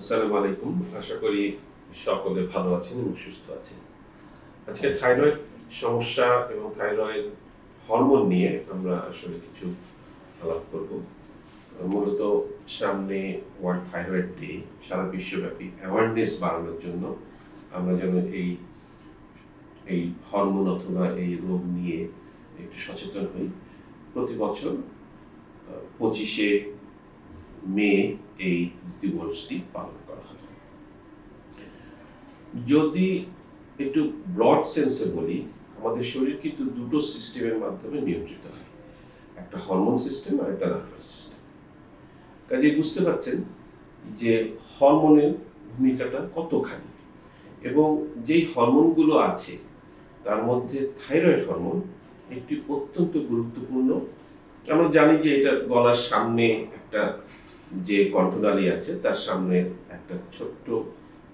আসসালামু আলাইকুম। আশা করি সকলে ভালো আছেন এবং সুস্থ আছেন। আজকে থাইরয়েড সমস্যা এবং থাইরয়েড হরমোন নিয়ে আমরা আসলে কিছু আলাপ করব। মূলত সামনে ওয়ার্ল্ড থাইরয়েড ডে, সারা বিশ্বব্যাপী অ্যাওয়ারনেস বাড়ানোর জন্য আমরা যেন এই এই হরমোন অথবা এই রোগ নিয়ে একটু সচেতন হই। প্রতি বছর পঁচিশে মে এই দিবসটি পালন করা হয়। যদি একটু ব্রড সেন্সে বলি, আমাদের শরীর কিন্তু দুটো সিস্টেমের মাধ্যমে নিয়ন্ত্রিত হয়। একটা হরমোন সিস্টেম আর একটা নার্ভাস সিস্টেম কাজে বুঝতে পারছেন যে হরমোনের ভূমিকাটা কতখানি? এবং যেই হরমোনগুলো আছে, তার মধ্যে থাইরয়েড হরমোন একটি অত্যন্ত গুরুত্বপূর্ণ। আমরা জানি যে এটা গলার সামনে একটা যে কণ্ঠনালী আছে, তার সামনে একটা ছোট্ট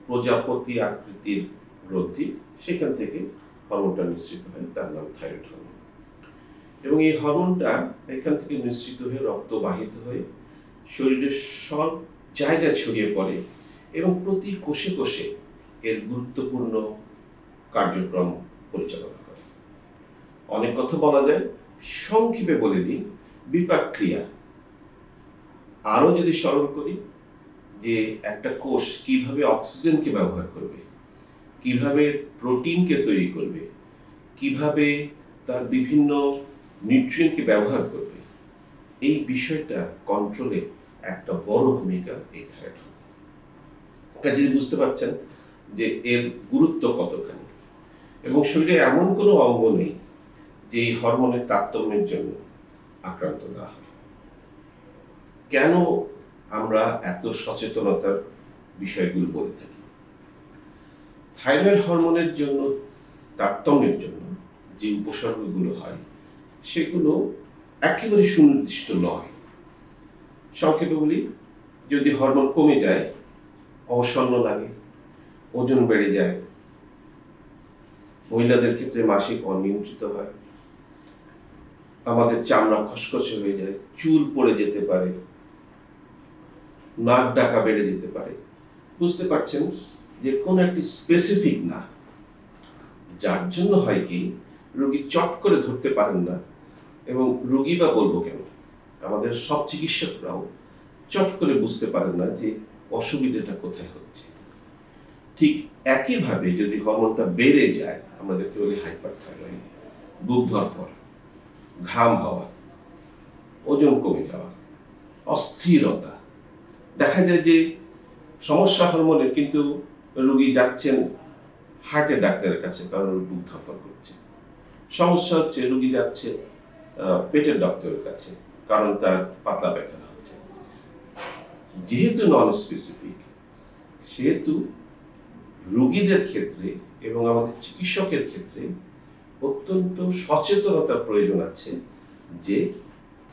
প্রজাপতি আকৃতির গ্রন্থি সেখান থেকে হরমোনটা নিঃসৃত হয়, তার নাম থাইরয়েড হরমোন। এবং এই হরমোনটা এখান থেকে নিঃসৃত হয়ে রক্তবাহিত হয়ে শরীরের সব জায়গায় ছড়িয়ে পড়ে এবং প্রতি কোষে কোষে এর গুরুত্বপূর্ণ কার্যক্রম পরিচালনা করে। অনেক কথা বলা যায়, সংক্ষেপে বলে দিই বিপাক ক্রিয়া আরও যদি স্মরণ করি যে একটা কোষ কীভাবে অক্সিজেনকে ব্যবহার করবে, কীভাবে প্রোটিনকে তৈরি করবে, কীভাবে তার বিভিন্ন নিউট্রিয়েন্টকে ব্যবহার করবে, এই বিষয়টা কন্ট্রোলে একটা বড় ভূমিকা এই থাইরয়েড কাজে বুঝতে পারছেন যে এর গুরুত্ব কতখানি এবং শরীরে এমন কোনো অঙ্গ নেই যে এই হরমোনের তারতম্যের জন্য আক্রান্ত না হয়। কেন আমরা এত সচেতনতার বিষয়গুলো বলে থাকি? থাইরয়েড হরমোনের জন্য, তারতম্যের জন্য যে উপসর্গগুলো হয়, সেগুলো একেবারে সুনির্দিষ্ট নয়। সংক্ষেপে বলি, যদি হরমোন কমে যায়, অবসন্ন লাগে, ওজন বেড়ে যায়, মহিলাদের ক্ষেত্রে মাসিক অনিয়ন্ত্রিত হয়, আমাদের চামড়া খসখসে হয়ে যায়, চুল পড়ে যেতে পারে নাক ডাকা বেড়ে যেতে পারে। বুঝতে পারছেন যে কোনো একটি স্পেসিফিক না যার জন্য হয় কি, রোগী চট করে ধরতে পারেন না এবং রোগী বা বলব কেন? আমাদের সব চিকিৎসকরাও চট করে বুঝতে পারেন না যে অসুবিধাটা কোথায় হচ্ছে। ঠিক একইভাবে যদি হরমোনটা বেড়ে যায়, আমাদেরকে বলি হাইপার থাইরয়েড বুক ধরফর ঘাম হওয়া, ওজন কমে যাওয়া, অস্থিরতা দেখা যায় যে সমস্যা হরমোনের কিন্তু রুগী যাচ্ছেন হার্টের ডাক্তারের কাছে, কারণ বুক ধরফর করছে। সমস্যা হচ্ছে রুগী যাচ্ছে পেটের ডক্টরের কাছে, কারণ তার পাতা ব্যথা হচ্ছে। যেহেতু নন স্পেসিফিক সেহেতু রুগীদের ক্ষেত্রে এবং আমাদের চিকিৎসকের ক্ষেত্রে অত্যন্ত সচেতনতার প্রয়োজন আছে যে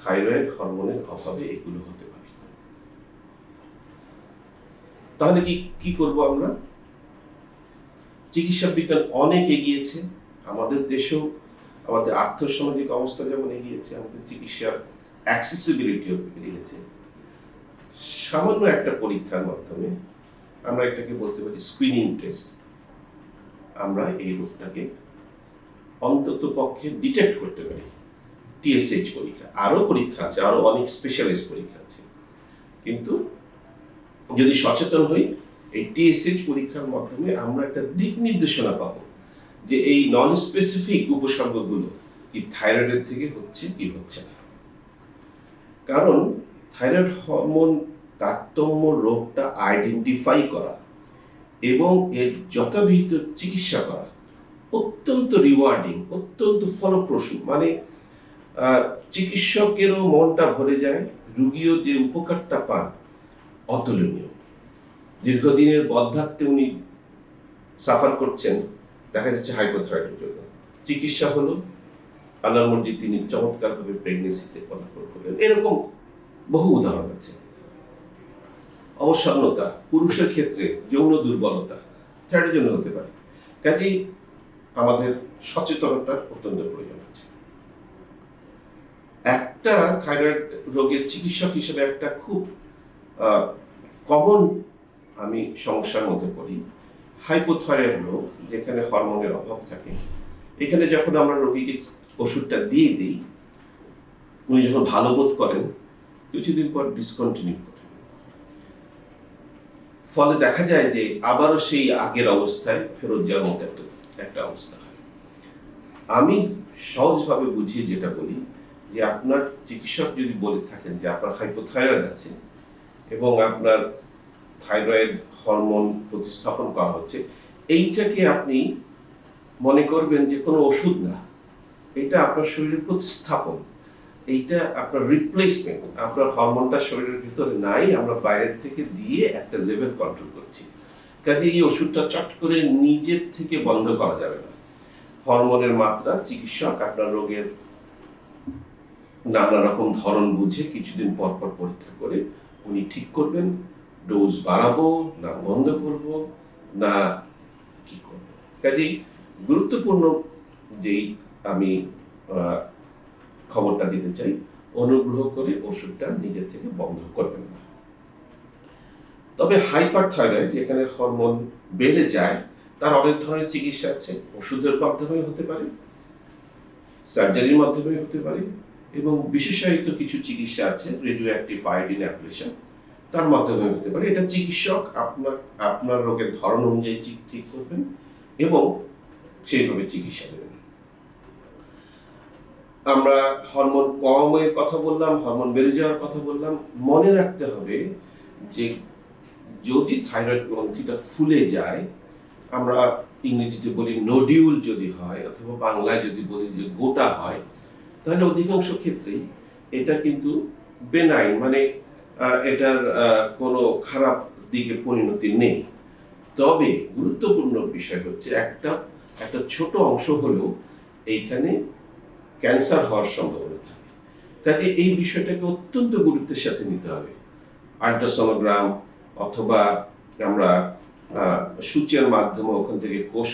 থাইরয়েড হরমোনের অভাবে এগুলো হতে পারে। তাহলে কি কি করব আমরা? চিকিৎসা বিজ্ঞান অনেক এগিয়েছে। আমাদের দেশেও আমাদের আর্থসামাজিক অবস্থা যেমন এগিয়েছে, আমাদের চিকিৎসার অ্যাক্সেসিবিলিটিও গেছে সামান্য একটা পরীক্ষার মাধ্যমে আমরা এটাকে বলতে পারি স্ক্রিনিং টেস্ট আমরা এই রোগটাকে অন্তত পক্ষে ডিটেক্ট করতে পারি। টিএসএইচ পরীক্ষা। আরও পরীক্ষা আছে, আরও অনেক স্পেশালাইজ পরীক্ষা আছে। কিন্তু যদি সচেতন হই, এই টিএসএইচ পরীক্ষার মাধ্যমে আমরা একটা দিক নির্দেশনা পাবো যে এই নন স্পেসিফিক উপসর্গগুলো কি থাইরয়েডের থেকে হচ্ছে, কি হচ্ছে না। কারণ থাইরয়েড হরমোন তারতম্য রোগটা আইডেন্টিফাই করা এবং এর যথাবিহিত চিকিৎসা করা অত্যন্ত রিওয়ার্ডিং অত্যন্ত ফলপ্রসূ। মানে চিকিৎসকেরও মনটা ভরে যায়, রুগীও যে উপকারটা পান অতুলনীয়। দীর্ঘদিনের বদ্ধাত্মে উনি সাফার করছেন, দেখা যাচ্ছে হাইপোথাইরয়েডের জন্য। চিকিৎসা হলো, আল্লাহর মর্জি তিনি চমৎকারভাবে প্রেগনেন্সিতে পদার্পণ করলেন। এরকম বহু উদাহরণ আছে। অবসন্নতা, পুরুষের ক্ষেত্রে যৌন দুর্বলতা থাইরয়েডের জন্য হতে পারে। কাজেই আমাদের সচেতনতার অত্যন্ত প্রয়োজন আছে। একটা থাইরয়েড রোগের চিকিৎসক হিসেবে একটা খুব কমন আমি সমস্যার মধ্যে পড়ি। হাইপোথয়েড রোগ, যেখানে হরমোনের অভাব থাকে। এখানে যখন আমরা রোগীকে ওষুধটা দিয়ে দিই, উনি যখন ভালো বোধ করেন, কিছুদিন পর ডিসকন্টিনিউ করেন। ফলে দেখা যায় যে আবারও সেই আগের অবস্থায় ফেরত যাওয়ার মতো একটা একটা অবস্থা হয়। আমি সহজভাবে বুঝিয়ে যেটা বলি, যে আপনার চিকিৎসক যদি বলে থাকেন যে আপনার হাইপোথাইরয়েড আছে এবং আপনার থাইরয়েড হরমোন প্রতিস্থাপন করা হচ্ছে। এইটাকে আপনি মনে করবেন যে কোনো ওষুধ না, এটা আপনার শরীরের প্রতিস্থাপন, এইটা আপনার রিপ্লেসমেন্ট আপনার হরমোনটা শরীরের ভিতরে নাই, আমরা বাইরের থেকে দিয়ে একটা লেভেল কন্ট্রোল করছি। কাজে এই ওষুধটা চট করে নিজের থেকে বন্ধ করা যাবে না। হরমোনের মাত্রা, চিকিৎসক আপনার রোগের নানা রকম ধরন বুঝে কিছুদিন পর পর পরীক্ষা করে উনি ঠিক করবেন ডোজ বাড়াবো, না বন্ধ করব, না কি করব। কাজেই গুরুত্বপূর্ণ যেই আমি খবরটা দিতে চাই, অনুগ্রহ করে ওষুধটা নিজে থেকে বন্ধ করবেন না। তবে হাইপার থাইরয়েড যেখানে হরমোন বেড়ে যায়, তার অনেক ধরনের চিকিৎসা আছে। ওষুধের মাধ্যমে হতে পারে সার্জারির মাধ্যমে হতে পারে এবং বিশেষায়িত কিছু চিকিৎসা আছে রেডিও অ্যাক্টিভ আয়োডিন অ্যাপ্লিকেশন তার মাধ্যমে হতে পারে। এটা চিকিৎসক আপনার আপনার রোগের ধরন অনুযায়ী ঠিক করবেন এবং সেইভাবে চিকিৎসা দেবেন। আমরা হরমোন কমের কথা বললাম, হরমোন বেড়ে যাওয়ার কথা বললাম। মনে রাখতে হবে যে যদি থাইরয়েড গ্রন্থিটা ফুলে যায়, আমরা ইংরেজিতে বলি নডিউল যদি হয় অথবা বাংলায় যদি বলি যে গোটা হয় তাহলে অধিকাংশ ক্ষেত্রেই এটা কিন্তু বেনাইন মানে এটার কোনো খারাপ দিকে পরিণতি নেই। তবে গুরুত্বপূর্ণ বিষয় হচ্ছে একটা একটা ছোট অংশ হলেও এইখানে ক্যান্সার হওয়ার সম্ভাবনা থাকে। কাজে এই বিষয়টাকে অত্যন্ত গুরুত্বের সাথে নিতে হবে। আল্ট্রাসোনোগ্রাম অথবা আমরা সূচের মাধ্যমে ওখান থেকে কোষ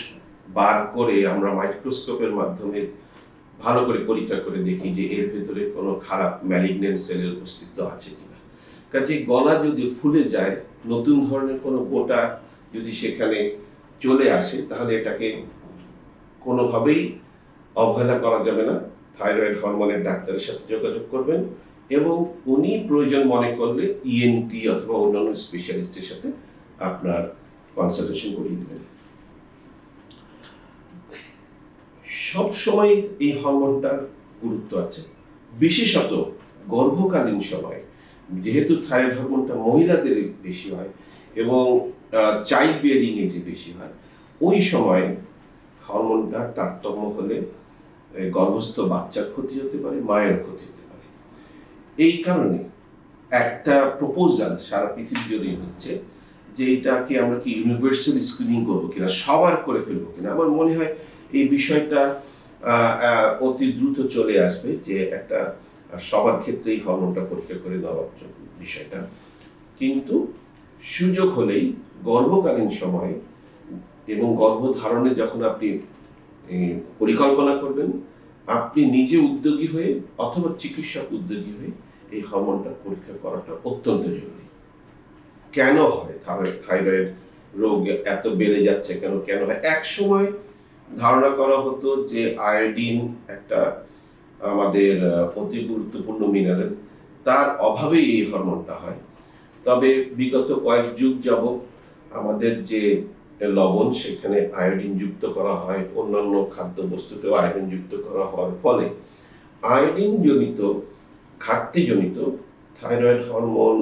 বার করে আমরা মাইক্রোস্কোপের মাধ্যমে ভালো করে পরীক্ষা করে দেখি যে এর ভেতরে কোনো খারাপ ম্যালিগনেন্ট সেলের অস্তিত্ব আছে কিনা। কাজে গলা যদি ফুলে যায়, নতুন ধরনের কোনো গোটা যদি সেখানে চলে আসে, তাহলে এটাকে কোনোভাবেই অবহেলা করা যাবে না। থাইরয়েড হরমোনের ডাক্তারের সাথে যোগাযোগ করবেন এবং উনি প্রয়োজন মনে করলে ইএনটি অথবা অন্যান্য স্পেশালিস্টের সাথে আপনার কনসালটেশন করিয়ে দেবেন। সব সময় এই হরমোনটার গুরুত্ব আছে। বিশেষত গর্ভকালীন সময়, যেহেতু থাইরয়েড হরমোনটা মহিলাদের বেশি হয় এবং চাইল্ড বিয়ারিং এ যে বেশি হয়, ওই সময় হরমোনটার তারতম্য হলে গর্ভস্থ বাচ্চার ক্ষতি হতে পারে, মায়ের ক্ষতি হতে পারে। এই কারণে একটা প্রপোজাল সারা পৃথিবী হচ্ছে যে এটাকে আমরা কি ইউনিভার্সাল স্ক্রিনিং করব কিনা, সবার করে ফেলব কিনা, আমার মনে হয় এই বিষয়টা অতি দ্রুত চলে আসবে যে একটা সবার ক্ষেত্রেই হরমোনটা পরীক্ষা করে জন্য বিষয়টা। কিন্তু সুযোগ হলেই গর্ভকালীন সময় এবং গর্ভধারণে যখন আপনি পরিকল্পনা করবেন, আপনি নিজে উদ্যোগী হয়ে অথবা চিকিৎসক উদ্যোগী হয়ে এই হরমোনটা পরীক্ষা করাটা অত্যন্ত জরুরি। কেন হয় থাইরয়েড রোগ এত বেড়ে যাচ্ছে কেন? কেন হয়? এক সময় ধারণা করা হতো যে আয়োডিন একটা আমাদের অতি গুরুত্বপূর্ণ মিনারেল তার অভাবেই এই হরমোনটা হয়। তবে বিগত কয়েক যুগ যাবত আমাদের যে লবণ, সেখানে আয়োডিন যুক্ত করা হয়, অন্যান্য খাদ্যবস্তুতেও আয়োডিন যুক্ত করা হওয়ার ফলে আয়োডিন জনিত ঘাটতি জনিত থাইরয়েড হরমোন,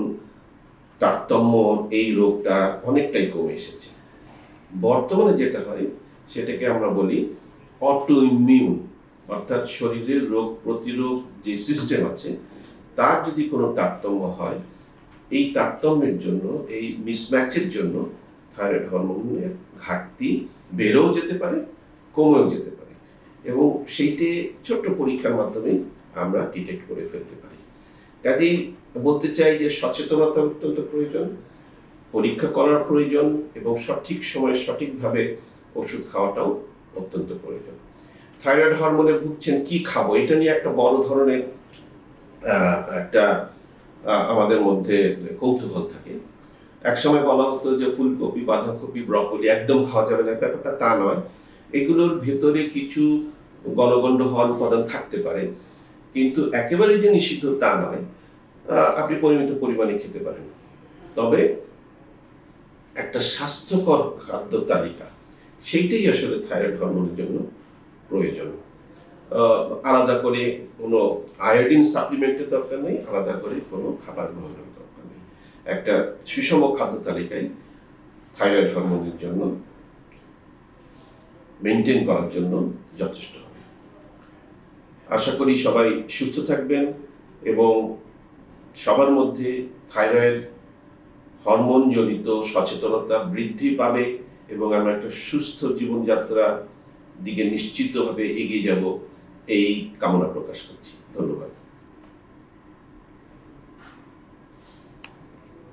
তারতম্য, এই রোগটা অনেকটাই কমে এসেছে। বর্তমানে যেটা হয় সেটাকে আমরা বলি অটো ইমিউন অর্থাৎ শরীরের রোগ প্রতিরোধ যে সিস্টেম আছে, তার যদি কোনো তারতম্য হয়, এই তারতম্যের জন্য, এই মিসম্যাচের জন্য থাইরয়েড হরমোনের ঘাটতি বেড়েও যেতে পারে, কমেও যেতে পারে এবং সেইটে ছোট্ট পরীক্ষার মাধ্যমে আমরা ডিটেক্ট করে ফেলতে পারি। কাজেই বলতে চাই যে সচেতনতা অত্যন্ত প্রয়োজন, পরীক্ষা করার প্রয়োজন এবং সঠিক সময়ে সঠিকভাবে ওষুধ খাওয়াটাও অত্যন্ত প্রয়োজন। থাইরয়েড হরমোনে ভুগছেন কি খাব? এটা নিয়ে একটা বড় ধরনের একটা আমাদের মধ্যে কৌতূহল থাকে। একসময় বলা হতো যে, ফুলকপি, বাঁধাকপি, ব্রকলি একদম খাওয়া যাবে না। ব্যাপারটা তা নয়। এগুলোর ভেতরে কিছু গণগণ্ড হওয়ার উপাদান থাকতে পারে। কিন্তু একেবারে যে নিষিদ্ধ তা নয় আপনি পরিমিত পরিমাণে খেতে পারেন। তবে একটা স্বাস্থ্যকর খাদ্য তালিকা সেইটাই আসলে থাইরয়েড হরমোনের জন্য প্রয়োজন। আলাদা করে কোনো আয়োডিন সাপ্লিমেন্টের দরকার নেই, আলাদা করে কোনো খাবার গ্রহণের দরকার নেই। একটা সুষম খাদ্য তালিকায় থাইরয়েড হরমোনের জন্য মেনটেন করার জন্য যথেষ্ট হবে। আশা করি সবাই সুস্থ থাকবেন এবং সবার মধ্যে থাইরয়েড হরমোন জনিত সচেতনতা বৃদ্ধি পাবে। এবং আমরা একটা সুস্থ জীবনযাত্রা দিকে নিশ্চিতভাবে এগিয়ে যাব এই কামনা প্রকাশ করছি। ধন্যবাদ।